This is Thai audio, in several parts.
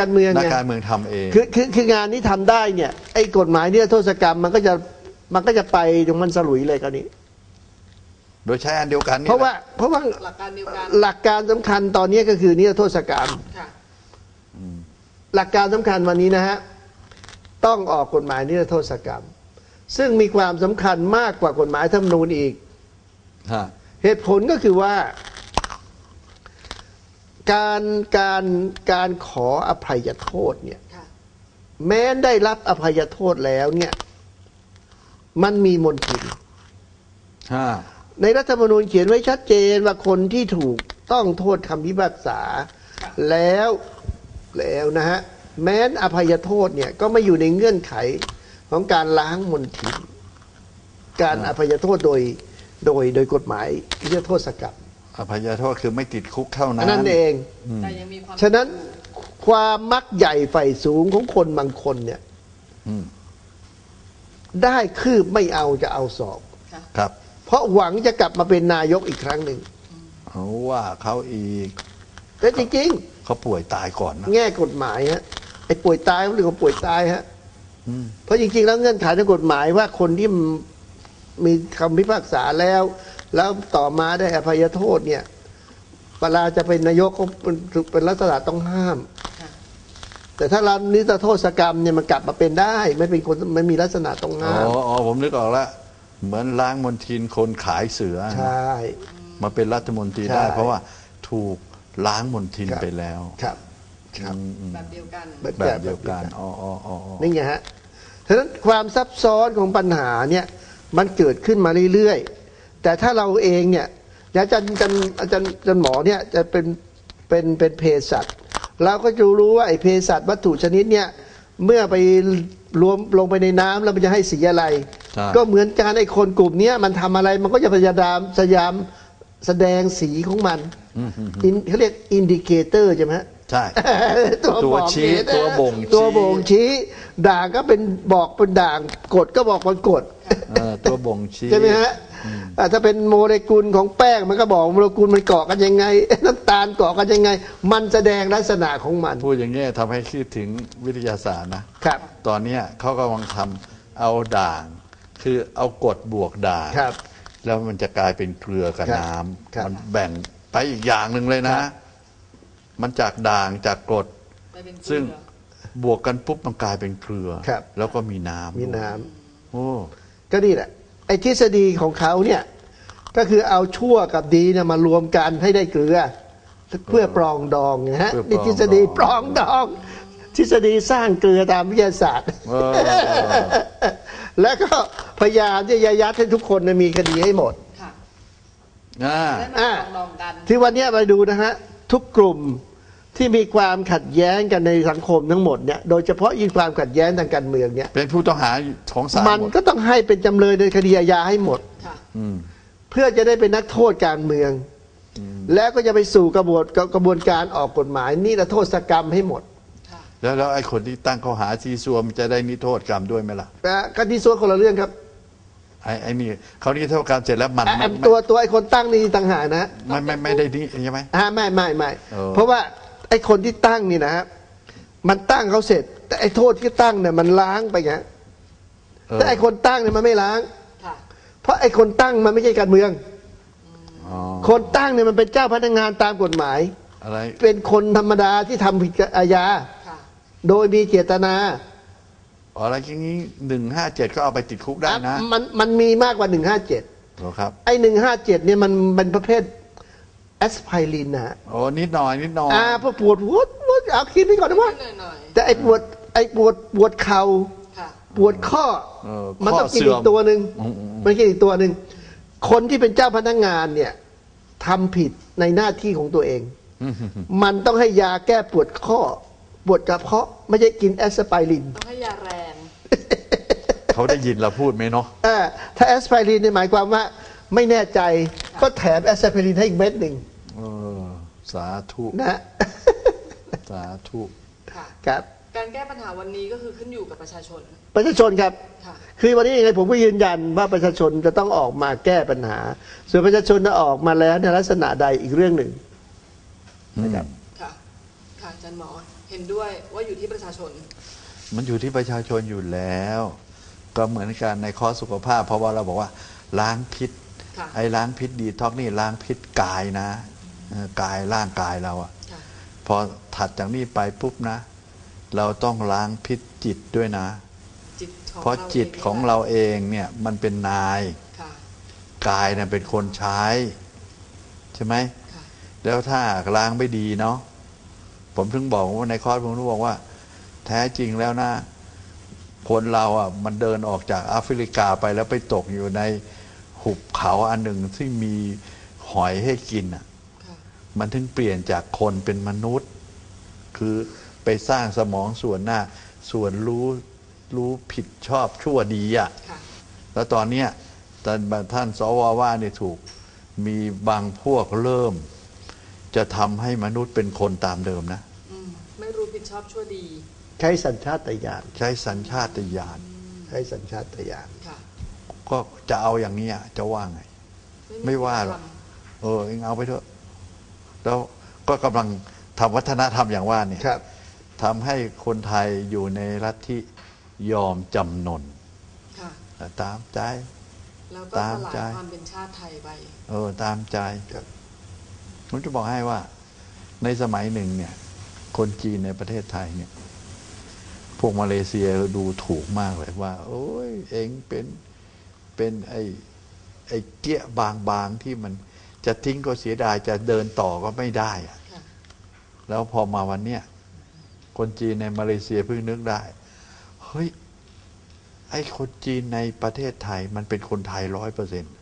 การเมืองนักไงการเมืองทำเอง คือคือคืองานนี้ทำได้เนี่ย ไอ้กฎหมายเนี่ยโทษกรรมมันก็จะมันก็จะไปตรงมันสลุยเลยคราวนี้ โดยใช้อันเดียวกันนี่เพราะว่า แหลเพราะว่าหลักการเดียวกันหลักการสำคัญตอนนี้ก็คือนิรโทษกรรม ค่ะ หลักการสำคัญวันนี้นะฮะ ต้องออกกฎหมายนิรโทษกรรม ซึ่งมีความสำคัญมากกว่ากฎหมายธรรมนูญอีก ฮะ เหตุผลก็คือว่า การการการขออภัยโทษเนี่ยค่ะแม้นได้รับอภัยโทษแล้วเนี่ยมันมีมนทินฮะในรัฐธรรมนูญเขียนไว้ชัดเจนว่าคนที่ถูกต้องโทษคำพิพากษา แล้วแล้วนะฮะแม้นอภัยโทษเนี่ยก็ไม่อยู่ในเงื่อนไขของการล้างมนทินการอภัยโทษโดยโดยโดยกฎหมายเรียกโทษกรรม อภัยโทษคือไม่ติดคุกเท่าอันั้นนนั้นเอง แต่ยังมีความฉะนั้นความมักใหญ่ไฟสูงของคนบางคนเนี่ยอืมได้คืบไม่เอาจะเอาสอบค่ะครับ เพราะหวังจะกลับมาเป็นนายกอีกครั้งหนึ่งเอาว่าเขาอีกแต่จริงเขาป่วยตายก่อนนะๆแง่กฎหมายฮะไอ้ป่วยตายหรือว่าป่วยตายฮะอืมเพราะจริงๆ แล้วเงื่อนไขทางกฎหมายว่าคนที่มีคำพิพากษาแล้ว แล้วต่อมาได้อภัยโทษเนี่ยเวลาจะเป็นนายกก็เป็นเป็นลักษณะต้องห้ามค่ะแต่ถ้าเรานิรโทษกรรมเนี่ยมันกลับมาเป็นได้ ไม่เป็นคนไม่มีลักษณะต้องอ๋อห้ามอ๋อผมนึกออกแล้วเหมือนล้างมนทินคนขายเสือใช่มาเป็นรัฐมนตรีได้ใช่เพราะว่าถูกล้างมนทินครับไปแล้วครับครับอืมอืมแบบเดียวกันแบบเดียวกันอ๋ออ๋ออ๋ออ๋อนี่ไงฮะฉะนั้นความซับซ้อนของปัญหาเนี่ยมันเกิดขึ้นมาเรื่อยๆ แต่ถ้าเราเองเนี่ยอาจารย์อาจารย์อาจารย์อาจารย์หมอเนี่ยจะเป็นเป็นเป็นเภสัชเราก็จะรู้ว่าไอ้เภสัชวัตถุชนิดเนี่ยเมื่อไปรวมลงไปในน้ำแล้วมันจะให้สีอะไรใช่ก็เหมือนการไอ้คนกลุ่มเนี้ยมันทำอะไรมันก็จะพยายามพยายามแสดงสีของมันอืมอืมอืมอินเขาเรียกอินดิเคเตอร์ใช่ไหมฮะใช่ตัวตัวบอกชี้เหตุตัวบ่งตัวชี้บ่งชี้ ด่างก็เป็นบอกเป็นด่างกดก็บอกเป็นกดเออตัวบ่งชี้ใช่ไหมฮะอ่า ถ้าเป็นโมเลกุลของแป้งมันก็บอกโมเลกุลมันเกาะกันยังไง น้ำตาลเกาะกันยังไง มันแสดงลักษณะของมัน พูดอย่างเงี้ยทำให้คิดถึงวิทยาศาสตร์นะครับ ตอนเนี้ยเขากำลังทำเอาด่าง คือเอากรดบวกด่างครับแล้วมันจะกลายเป็นเกลือกับครับน้ำครับมันแบ่งไปอีกอย่างหนึ่งเลยนะครับมันจากด่างจากกรดได้เป็นเกลือซึ่งบวกกันปุ๊บมันกลายเป็นเกลือครับแล้วก็มีน้ำมีน้ำโอ้ก็นี่แหละไอ้ทฤษฎีของเขาเนี่ยก็คือเอาชั่วกับดีเนี่ยมารวมกันให้ได้เกลือ เพื่อปรองดองนะฮะนี่ทฤษฎีปรองดอง ทฤษฎีสร้างเกลือตามวิทยาศาสตร์เออแล้วก็พยายามที่จะยัดให้ทุกคนเนี่ยมีคดีให้หมดค่ะอ่าได้มาลองลองกันที่วันเนี้ยไปดูนะฮะทุกกลุ่ม ที่มีความขัดแย้งกันในสังคมทั้งหมดเนี่ยโดยเฉพาะยิ่งความขัดแย้งทางการเมืองเนี่ยเป็นผู้ต้องหาของศาลมันหมดก็ต้องให้เป็นจำเลยในคดีอาญาให้หมดค่ะอืม เพื่อจะได้เป็นนักโทษการเมือง แล้วก็จะไปสู่กระบวนกระบวนการออกกฎหมายนี่ละโทษกรรมให้หมดค่ะแล้วแล้วไอ้คนที่ตั้งข้อหาซีซัวมันจะได้นิโทษกรรมด้วยไหมล่ะนะคดีส่วนคนละเรื่องครับไอ้ไอ้นี่เขานิโทษกรรมเสร็จแล้วมันอะไม่ตัวตัวไอ้คนตั้งนี่ต่างหากนะ ไม่ไม่ไม่ได้นี่ใช่ไหม อ่าไม่ไม่ไม่เออเพราะว่า ไอ้คนที่ตั้งนี่นะฮะมันตั้งเขาเสร็จ แต่ไอ้โทษที่ตั้งเนี่ยมันล้างไปไงเออแต่ไอ้คนตั้งเนี่ยมันไม่ล้างค่ะเพราะไอ้คนตั้งมันไม่ใช่การเมืองอ๋อคนตั้งเนี่ยมันเป็นเจ้าพนักงานตามกฎหมาย อะไร เป็นคนธรรมดาที่ทำผิดอาญาค่ะโดยมีเจตนาอ๋ออะไรอย่างนี้หนึ่งห้าเจ็ดก็เอาไปติดคุกได้นะอะมันมันมีมากกว่า157เหรอครับ ไอ้157เนี่ยมันเป็นประเภท แอสไพรินนะฮะโอ้นิดหน่อยนิดหน่อยอ่าพอปวดหัวปวดเอาคิดไปก่อนนะว่า หน่อยหน่อยแต่ไอ้ปวดไอ้ปวดปวดเข่า ๆค่ะ ปวดข้อ เออมันข้ต้องกินเสื่อีกตัวหนึ่งอืมอืมอืม มันกินอีกตัวหนึ่ง คนที่เป็นเจ้าพนักงานเนี่ยทำผิดในหน้าที่ของตัวเอง อืมมันต้องให้ยาแก้ปวดข้อ ปวดกระเพาะไม่ใช่กินแอสไพริน ต้องให้ยาแรง เขาได้ยินเราพูดไหมเนาะ เออถ้าแอสไพรินเนี่ยหมายความว่าไม่แน่ใจก็แถมแอสไพรินให้อีกเม็ดหนึ่งเออ สาธุนะฮะสาธุค่ะครับ การแก้ปัญหาวันนี้ก็คือขึ้นอยู่กับประชาชน ประชาชนครับ ค่ะ คือวันนี้ยังไงผมก็ยืนยันว่าประชาชนจะต้องออกมาแก้ปัญหา ส่วนประชาชนจะออกมาแล้วในลักษณะใดอีกเรื่องหนึ่งนะครับ ค่ะ ค่ะอาจารย์หมอ เห็นด้วยว่าอยู่ที่ประชาชน มันอยู่ที่ประชาชนอยู่แล้ว ก็เหมือนกันในข้อสุขภาพ เพราะว่าเราบอกว่าล้างพิษ ค่ะ ไอ้ล้างพิษดีท็อกนี่ล้างพิษกายนะเออ กายร่างกายเราอะค่ะพอถัดจากนี้ไปปุ๊บนะ เราต้องล้างพิษจิตด้วยนะจิตของเพราะจิตของเราเองเนี่ยมันเป็นนายค่ะกายเนี่ยเป็นคนใช้ ใช่ไหมค่ะแล้วถ้าล้างไม่ดีเนาะผมถึงบอกว่าในคอร์สผมถึงบอกว่า แท้จริงแล้วนะคนเราอะมันเดินออกจากแอฟริกาไปแล้วไปตกอยู่ในหุบเขาอันหนึ่งที่มีหอยให้กินอะค่ะ มันถึงเปลี่ยนจากคนเป็นมนุษย์ คือไปสร้างสมองส่วนหน้า ส่วนรู้รู้ผิดชอบชั่วดีอะค่ะแล้วตอนเนี้ยตอนท่านสวว่าเนี่ยถูกมีบางพวกเริ่ม จะทำให้มนุษย์เป็นคนตามเดิมนะอืมไม่รู้ผิดชอบชั่วดี ใช้สัญชาตญาณใช้สัญชาตญาณใช้สัญชาตญาณค่ะก็จะเอาอย่างนี้อะจะว่าไง ไม่ว่าหรอกธมเออเองเอาไปเถอะ แล้วก็กำลังทำวัฒนธรรมอย่างว่าเนี่ยครับ ทำให้คนไทยอยู่ในรัฐที่ยอมจำนนค่ะ ตามใจ แล้วก็ตามสลายใจ ความเป็นชาติไทยไป เออตามใจ ครับ ผมจะบอกให้ว่า ในสมัยหนึ่งเนี่ย คนจีนในประเทศไทยเนี่ย พวกมาเลเซียดูถูกมากเลยว่า โอ้ย เองเป็นเป็นไอ้ไอ้เกี้ยบางบางๆที่มัน จะทิ้งก็เสียดายจะเดินต่อก็ไม่ได้อะค่ะแล้วพอมาวันเนี้ยคนจีนในมาเลเซียเพิ่งนึกได้ เฮ้ย ไอ้คนจีนในประเทศไทย มันเป็นคนไทยร้อยเปอร์เซ็นต์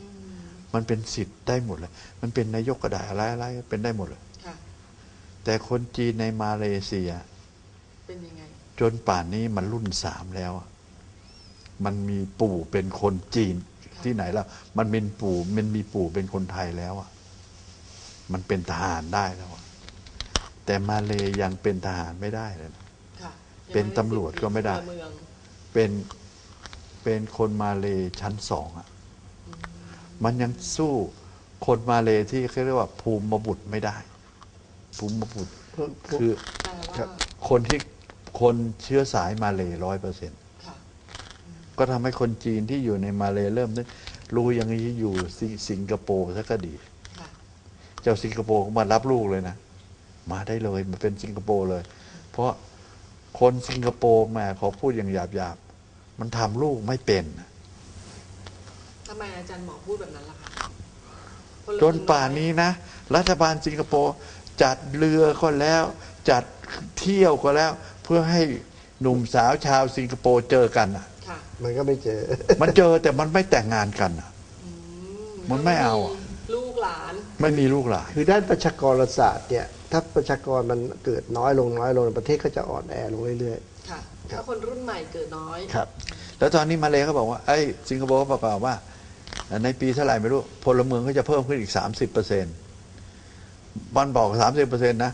อืมมันเป็นสิทธิ์ได้หมดเลย มันเป็นนายกก็ได้อะไรอะไรเป็นได้หมดเลยค่ะแต่คนจีนในมาเลเซีย เป็นยังไง จนป่านนี้มันรุ่นสามแล้วอะมันมีปู่เป็นคนจีน ที่ไหนแล้ว มันเป็นปู่มันมีปู่เป็นคนไทยแล้วอะมันเป็นทหารได้แล้วอะแต่มาเลยยังเป็นทหารไม่ได้เลยนะค่ะยังเป็นไม่ตำรวจก็ไม่ได้พลเมืองเป็นเป็นคนมาเลยชั้นสองอะมันยังสู้คนมาเลยที่เขาเรียกว่าภูมิบุตรไม่ได้ ภูมิบุตรคือแต่ว่าครับคนที่คนเชื้อสายมาเลยร้อยเปอร์เซ็นต์ค่ะ ก็ทำให้คนจีนที่อยู่ในมาเลยเริ่มนึกรู้อย่างนี้อยู่สิสิงคโปร์ซะก็ดีค่ะเจ้าสิงคโปร์ก็มารับลูกเลยนะ มาได้เลยมาเป็นสิงคโปร์เลย เพราะคนสิงคโปร์แหม่ขอพูดอย่างหยาบๆมันทำลูกไม่เป็นทำไมอาจารย์หมอพูดแบบนั้นล่ะคะพลจเมืองนป่านนี้นะ รัฐบาลสิงคโปร์จัดเรือก็แล้ว จัดเที่ยวก็แล้ว เพื่อให้หนุ่มสาวชาวสิงคโปร์เจอกันน่ะค่ะ มันก็ไม่เจอ มันเจอแต่มันไม่แต่งงานกันน่ะอืมันไม่เอาอะ ลูกหลาน ไม่มีลูกหลาน คือด้านประชากรศาสตร์เนี่ย ถ้าประชากรมันเกิดน้อยลงน้อยลงประเทศก็จะอ่อนแอลงเรื่อยค่ะครับถ้าคนรุ่นใหม่เกิดน้อย ๆ ครับ แล้วตอนนี้มาเลยเขาบอกว่าไอ้สิงคโปร์เขาประกาศว่า ในปีเท่าไหร่ไม่รู้พลเมืองก็จะเพิ่มขึ้นอีกสามสิบเปอร์เซ็นต์มันบอกสามสิบเปอร์เซ็นต์นะ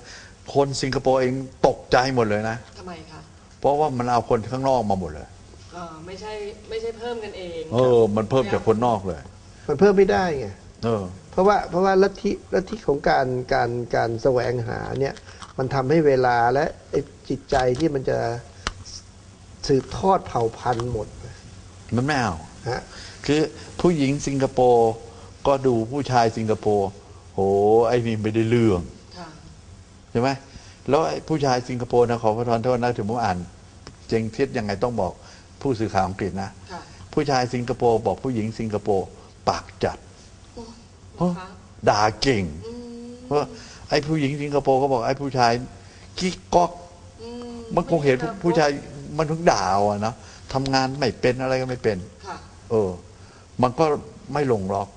คนสิงคโปร์เองตกใจหมดเลยนะ ทำไมคะ เพราะว่ามันเอาคนข้างนอกมาหมดเลย เอ่อไม่ใช่ไม่ใช่เพิ่มกันเองเออ มันเพิ่มจากคนนอกเลย มันเพิ่มไม่ได้ไงเออ เพราะว่าเพราะว่าลัทธิลัทธิของการการการแสวงหาเนี่ยมันทำให้เวลาและไอ้จิตใจที่มันจะสืบทอดเผ่าพันธุ์หมดมันไม่เอา ฮะ คือผู้หญิงสิงคโปร์ก็ดูผู้ชายสิงคโปร์โหไอ้นี่ไม่ได้เรื่อง ค่ะ ใช่ไหมแล้วไอ้ผู้ชายสิงคโปร์นะขอประทานโทษนะถึงผมอ่าน เจงเท็จยังไงต้องบอก ผู้สื่อข่าวอังกฤษนะ ค่ะผู้ชายสิงคโปร์บอกผู้หญิงสิงคโปร์ปากจัดนะคะด่าเก่ง อืมเพราะไอ้ผู้หญิงสิงคโปร์ก็บอกไอ้ผู้ชายกิ๊กก๊อก อืมันคงเห็นไได้ผู้ชายมันถึงด่าเอาอะเนาะทำงานไม่เป็นอะไรก็ไม่เป็น ค่ะเออ มันก็ไม่ลงล็อก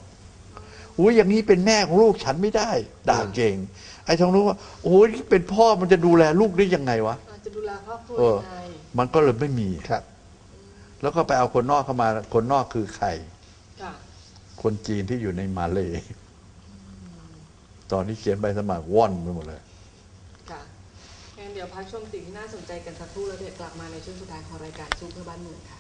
อุ้ยอย่างนี้เป็นแม่ของลูกฉันไม่ได้ ด่าเก่ง ไอ้ทางนู้นว่าโอ้ยเป็นพ่อมันจะดูแลลูกได้ยังไงวะ อาจจะดูแลครอบครัวเออ ยังไงมันก็เลยไม่มี ครับ แล้วก็ไปเอาคนนอกเข้ามา คนนอกคือใคร ค่ะ คนจีนที่อยู่ในมาเลยตอนนี้เขียนใบสมัครว่อนไปหมดเลย ค่ะงั้นเดี๋ยวพักชมสิ่งที่น่าสนใจกันสักครู่แล้วเดี๋ยวกลับมาในช่วงสุดท้ายของรายการซูเพื่อบ้านเมืองค่ะ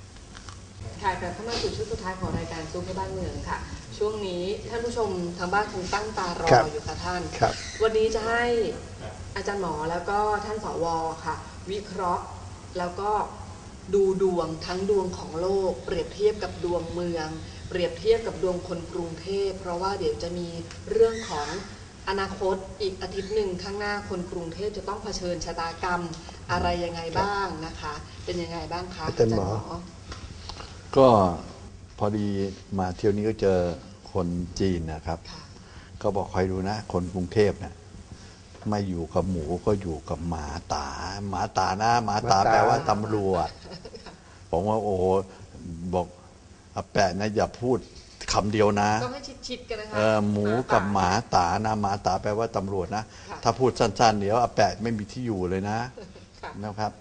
ค่ะกลับเข้ามาสู่ช่วงสุดท้ายของรายการซูเพื่อบ้านเมืองค่ะ ช่วงนี้ท่านผู้ชมทางบ้านคงตั้งตารอครับ อยู่ค่ะท่าน ครับ วันนี้จะให้อาจารย์หมอแล้วก็ท่านสวค่ะ วิเคราะห์แล้วก็ ดูดวงทั้งดวงของโลก เปรียบเทียบกับดวงเมือง เปรียบเทียบกับดวงคนกรุงเทพ เพราะว่าเดี๋ยวจะมีเรื่องของอนาคตอีกอาทิตย์หนึ่งข้างหน้าคนกรุงเทพจะต้องเผชิญชะตากรรมอะไรยังไงบ้างนะคะ เป็นยังไงบ้างคะอาจารย์หมอ ก็พอดีมาเที่ยวนี้ก็เจอคนจีนนะครับค่ะก็บอกคอยดูนะ คนกรุงเทพเนี่ยไม่อยู่กับหมูก็อยู่กับหมาตา หมาตานะหมาตาหมาตาแปลว่าตำรวจ ผมว่าโอ้โหบอกอาแปะนะอย่าพูดคำเดียวนะต้องให้ชิดๆกันนะคะเออหมูกับหมาตานะหมาตาแปลว่าตำรวจนะ ค่ะถ้าพูดสั้นๆ เดี๋ยวอาแปะไม่มีที่อยู่เลยนะค่ะ นะครับ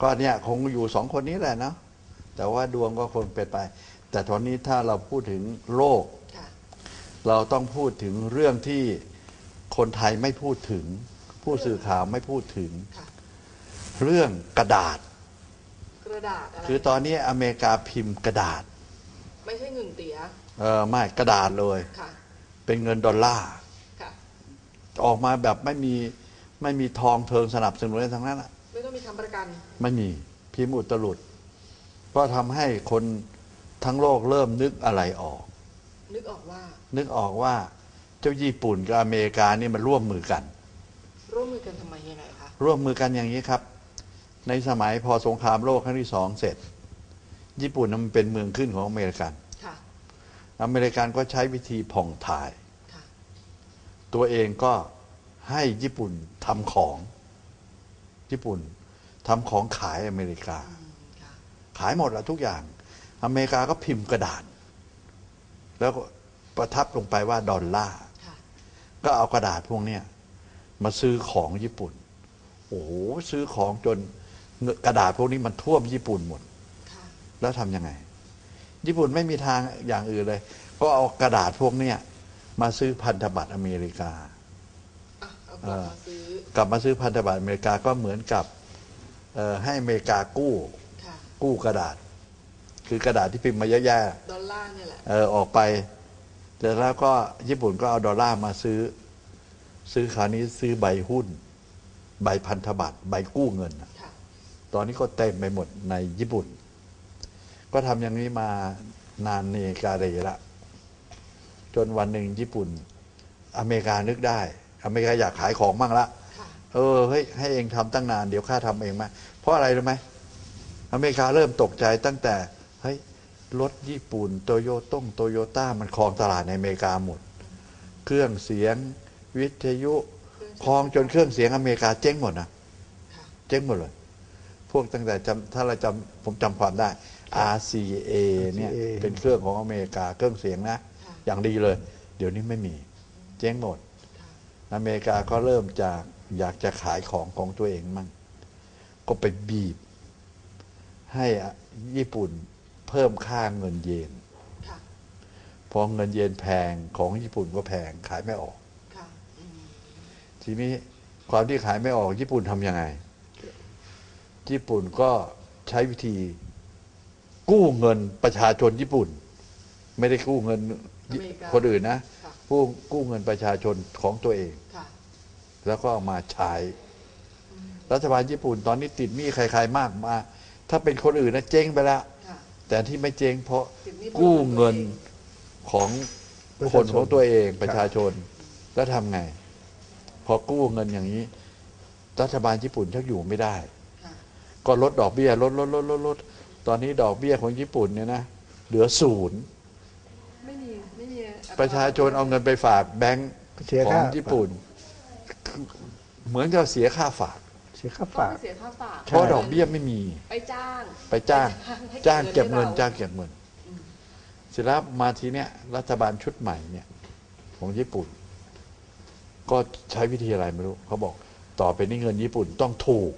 ก็เนี่ยคงอยู่สองคนนี้แหละเนาะแต่ว่าดวงก็คงเป็นไป แต่ตอนนี้ถ้าเราพูดถึงโลก ค่ะ เราต้องพูดถึงเรื่องที่คนไทยไม่พูดถึง ผู้สื่อข่าวไม่พูดถึง ค่ะ เรื่องกระดาษ กระดาษอะไรคือตอนนี้อเมริกาพิมพ์กระดาษ ไม่ใช่เงินเตียเออไม่กระดาษเลย ค่ะ เป็นเงินดอลลาร์ค่ะ ออกมาแบบไม่มีไม่มีทองเทิงสนับสนุนอะไรทั้งนั้นอะไม่ต้องมีคำประกัน ไม่มีพิมพ์อุตรุดก็ทำให้คนทั้งโลกเริ่มนึกอะไรออก นึกออกว่า นึกออกว่าเจ้าญี่ปุ่นกับอเมริกานี่มันร่วมมือกัน ร่วมมือกันทำไมยังไงคะ ร่วมมือกันอย่างนี้ครับ ในสมัยพอสงครามโลกครั้งที่สองเสร็จ ญี่ปุ่นนั้นมันเป็นเมืองขึ้นของอเมริกันค่ะอเมริกันก็ใช้วิธีผ่องถ่ายค่ะตัวเองก็ให้ญี่ปุ่นทำของ ญี่ปุ่นทำของขายอเมริกาอืมค่ะขายหมดละทุกอย่าง อเมริกาก็พิมพ์กระดาษ แล้วก็ประทับลงไปว่าดอลลาร์ค่ะก็เอากระดาษพวกเนี้ยมาซื้อของญี่ปุ่น โอ้โหซื้อของจนเงิน กระดาษพวกนี้มันท่วมญี่ปุ่นหมดค่ะแล้วทำยังไง ญี่ปุ่นไม่มีทางอย่างอื่นเลย ก็เอากระดาษพวกเนี้ยมาซื้อพันธบัตรอเมริกาอะเอากลับมาซื้อกลับมาซื้อพันธบัตรอเมริกาก็เหมือนกับเอ่อให้อเมริกากู้ค่ะกู้กระดาษ คือกระดาษที่พิมพ์มาเยอะแยะดอลลาร์เนี่ยแหละเออออกไปแต่แล้วก็ญี่ปุ่นก็เอาดอลลาร์มาซื้อ ซื้อคราวนี้ซื้อใบหุ้น ใบพันธบัตร ใบกู้เงินน่ะค่ะ ตอนนี้ก็เต็มไปหมดในญี่ปุ่น ก็ทำอย่างนี้มานานเนกาเรละ จนวันหนึ่งญี่ปุ่น อเมริกานึกได้ อเมริกาอยากขายของมั่งละค่ะเออเฮ้ยให้เองทำตั้งนานเดี๋ยวข้าทำเองมาเพราะอะไรรู้ไหมอเมริกาเริ่มตกใจตั้งแต่เฮ้ยรถญี่ปุ่นโตโยต้งโตโยต้ามันครองตลาดในอเมริกาหมด เครื่องเสียงวิทยุครองจนเครื่องเสียงอเมริกาเจ๊งหมดนะค่ะเจ๊งหมดเลย พวกตั้งแต่จำถ้าเราจำผมจำความได้ RCA เนี่ย RCA เป็นเครื่องของอเมริกาเครื่องเสียงนะ ค่ะ อย่างดีเลย เดี๋ยวนี้ไม่มี เจ๊งหมด ค่ะอเมริกาก็เริ่มจากอยากจะขายของของตัวเองมั่ง ก็ไปบีบ ให้ญี่ปุ่นเพิ่มค่าเงินเยน ค่ะพอเงินเยนแพงของญี่ปุ่นก็แพงขายไม่ออก ค่ะอืมทีนี้ความที่ขายไม่ออกญี่ปุ่นทำยังไง ญี่ปุ่นก็ใช้วิธี กู้เงินประชาชนญี่ปุ่น ไม่ได้กู้เงินอเมริกาคนอื่นนะค่ะ กู้กู้เงินประชาชนของตัวเอง ค่ะแล้วก็เอามาใช้ รัฐบาลญี่ปุ่นตอนนี้ติดหนี้ใครๆมากมาถ้าเป็นคนอื่นนะเจ๊งไปแล้ว ค่ะแต่ที่ไม่เจ๊งเพราะติดหนี้กู้เงินตัวของประคชานชนของตัวเองครับประชาชนแล้วทำไง พอกู้เงินอย่างนี้ รัฐบาลญี่ปุ่นชักอยู่ไม่ได้ค่ะ ก็ลดดอกเบี้ยลดลดลดลดลดตอนนี้ดอกเบี้ยของญี่ปุ่นเนี่ยนะเหลือศูนย์ไม่มีไม่มีอัตประชาชนเอาเงินไปฝากแบงก์เสียขอค่างญี่ปุ่น เหมือนกับเสียค่าฝากเสียค่าต้องฝากไปเสียค่าฝากเพราะดอกเบี้ยไม่มี ไปจ้าง ไปจ้าง ให้จ้างเก็บเงินให้จ้างเก็บเงินเสร็จแล้วมาทีเนี้ยรัฐบาลชุดใหม่เนี่ย ของญี่ปุ่น ก็ใช้วิธีอะไรไม่รู้เขาบอก ต่อไปนี้เงินญี่ปุ่นต้องถูก